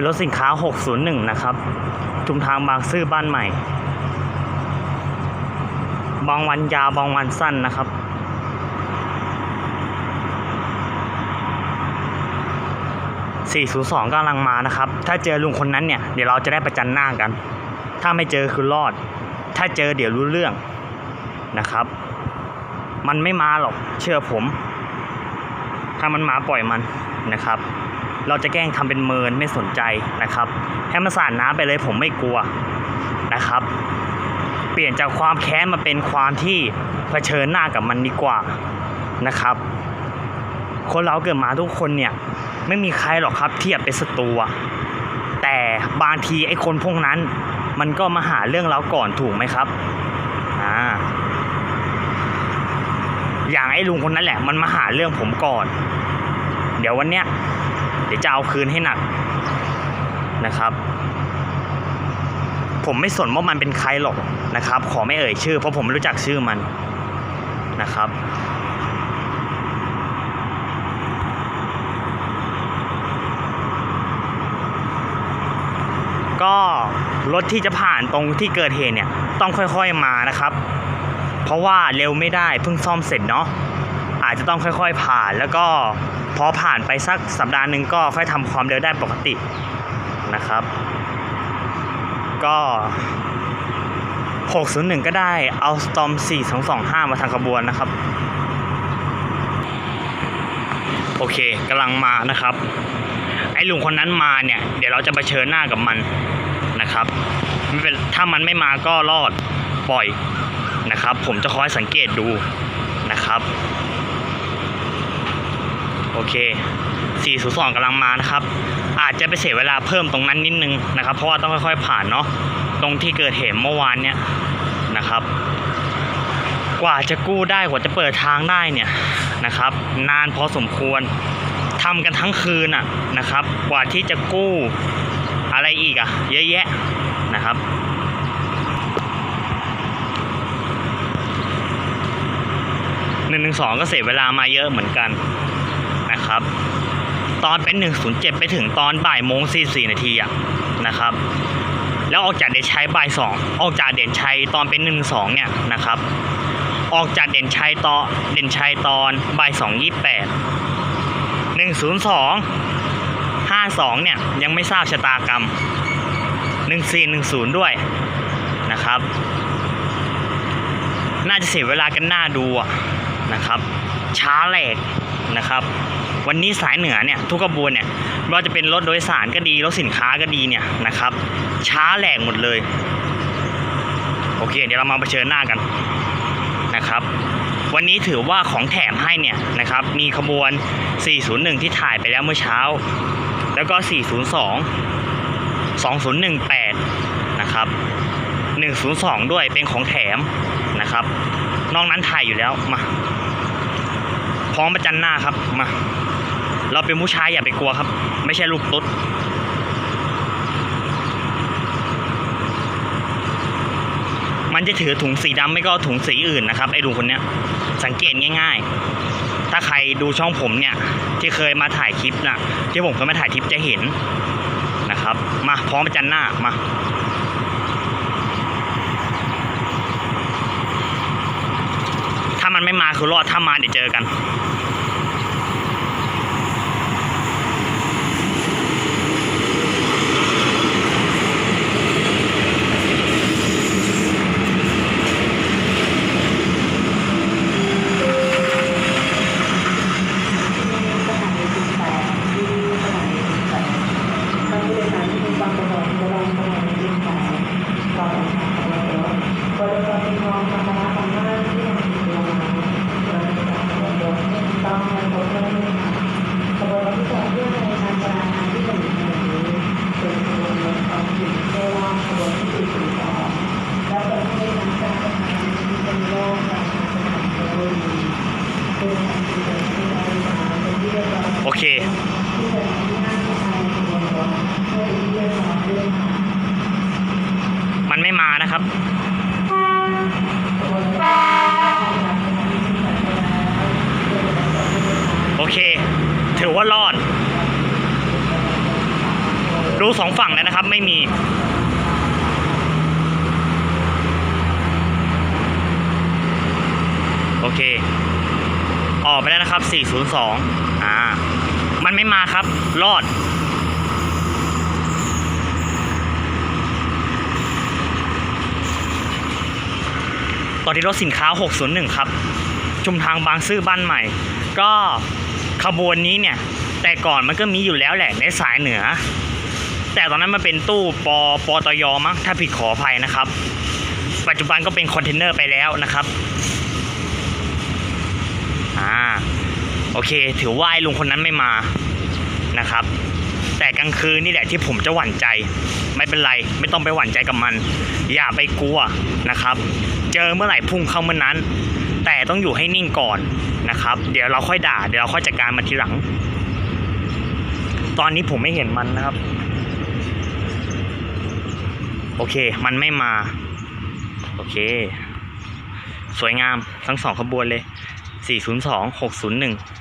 เป็นรถสินค้า 601 นะครับทุมทางบางซื่อบ้านใหม่ บางวันยาวบางวันสั้นนะครับ 402กำลังมานะครับ ถ้าเจอลุงคนนั้นเนี่ย เดี๋ยวเราจะได้ประจันหน้ากัน ถ้าไม่เจอคือรอด ถ้าเจอเดี๋ยวรู้เรื่องนะครับ มันไม่มาหรอก เชื่อผม ถ้ามันมาปล่อยมันนะครับ เราจะแกล้งทำเป็นเมินไม่สนใจนะครับ ให้มันสาดน้ำไปเลยผมไม่กลัวนะครับ เปลี่ยนจากความแค้นมาเป็นความที่เผชิญหน้ากับมันดีกว่านะครับ คนเราเกิดมาทุกคนเนี่ยไม่มีใครหรอกครับที่จะเป็นศัตรูแต่บางทีไอ้คนพวกนั้น มันก็มาหาเรื่องเราก่อนถูกไหมครับอ่าอย่างไอ้ลุงคนนั้นแหละมันมาหาเรื่องผมก่อน เดี๋ยววันเนี้ย เดี๋ยวจะเอาคืนให้หนักนะครับ ผมไม่สนว่ามันเป็นใครหรอกนะครับ ขอไม่เอ่ยชื่อ เพราะผมไม่รู้จักชื่อมันนะครับก็รถที่จะผ่านตรงที่เกิดเหตุเนี่ย ต้องค่อยๆมานะครับ เพราะว่าเร็วไม่ได้เพิ่งซ่อมเสร็จเนาะ อาจจะต้องค่อยๆผ่าน แล้วก็พอผ่านไปสักสัปดาห์หนึ่งก็ค่อยทำความเร็วได้ปกตินะครับ ก็ 601 ก็ได้เอาสตอม4225 มาทางขบวนนะครับ โอเคกำลังมานะครับ ไอ้ลุงคนนั้นมาเนี่ย เดี๋ยวเราจะไปเชิญหน้ากับมันนะครับไม่เป็นถ้ามันไม่มาก็รอดปล่อยนะครับ ผมจะคอยสังเกตดูนะครับ โอเค 402กำลังมานะครับ อาจจะไปเสียเวลาเพิ่มตรงนั้นนิดนึงนะครับ เพราะว่าต้องค่อยๆผ่านเนาะตรงที่เกิดเหตุเมื่อวานเนี่ยนะครับ กว่าจะกู้ได้กว่าจะเปิดทางได้เนี่ยนะครับ นานพอสมควรทำกันทั้งคืนอะนะครับ กว่าที่จะกู้อะไรอีกอะ เยอะแยะนะครับหนึ่งหนึ่งสองก็เสียเวลามาเยอะเหมือนกัน นะครับ ตอนเป็นหนึ่งศูนย์เจ็ดไปถึงตอนบ่ายโมงสี่สี่นาทีอะนะครับ แล้วออกจากเด่นชัยบ่ายสองออกจากเด่นชัยตอนเป็นหนึ่งสองเนี่ยนะครับ ออกจากเด่นชัยตอนเด่นชัยตอนบ่ายสองยี่แปดหนึ่งศูนย์สองห้าสองเนี่ยยังไม่ทราบชะตากรรมหนึ่งสี่หนึ่งศูนย์ด้วยนะครับ น่าจะเสียเวลากันหน้าดูนะครับ ช้าแหลกนะครับ วันนี้สายเหนือเนี่ยทุกขบวนเนี่ยไม่ว่าจะเป็นรถโดยสารก็ดีรถสินค้าก็ดีเนี่ยนะครับ ช้าแหลกหมดเลย โอเค เดี๋ยวเรามาเผชิญหน้ากันนะครับวันนี้ถือว่าของแถมให้เนี่ยนะครับ มีขบวน 401 ที่ถ่ายไปแล้วเมื่อเช้า แล้วก็ 402 2018 นะครับ 102 ด้วยเป็นของแถมนะครับ นอกนั้นถ่ายอยู่แล้ว มา พร้อมประจันหน้าครับ มา เราเป็นผู้ชายอย่าไปกลัวครับ ไม่ใช่ลูกตุ๊ดมันจะถือถุงสีดำไม่ก็ถุงสีอื่นนะครับไอ้ลุงคนเนี้ย สังเกตง่าย ๆ ถ้าใครดูช่องผมเนี่ย ที่เคยมาถ่ายคลิปนะที่ผมเคยมาถ่ายคลิปจะเห็นนะครับ มาพร้อมจันหน้ามาถ้ามันไม่มาคือรอดถ้ามาเดี๋ยวเจอกัน เค มันไม่มานะครับโอเค ถือว่ารอด ดูสองฝั่งแล้วนะครับ ไม่มี โอเค ออกไปแล้วนะครับ 402 อ่า มันไม่มาครับ รอด ตอนที่รถสินค้า 601 ครับ ชุมทางบางซื่อบ้านใหม่ ก็ขบวนนี้เนี่ย แต่ก่อนมันก็มีอยู่แล้วแหละในสายเหนือ แต่ตอนนั้นมันเป็นตู้ปอปอตยมั้งถ้าผิดขออภัยนะครับ ปัจจุบันก็เป็นคอนเทนเนอร์ไปแล้วนะครับ อ่า เค ถือว่าไอ้ลุงคนนั้นไม่มานะครับ แต่กลางคืนนี่แหละที่ผมจะหวั่นใจ ไม่เป็นไรไม่ต้องไปหวั่นใจกับมัน อย่าไปกลัวนะครับ เจอเมื่อไหร่พุ่งเข้าเมื่อนั้น แต่ต้องอยู่ให้นิ่งก่อนนะครับ เดี๋ยวเราค่อยด่า เดี๋ยวเราค่อยจัดการมันทีหลัง ตอนนี้ผมไม่เห็นมันนะครับ โอเค มันไม่มา โอเค สวยงามทั้งสองขบวนเลย402 601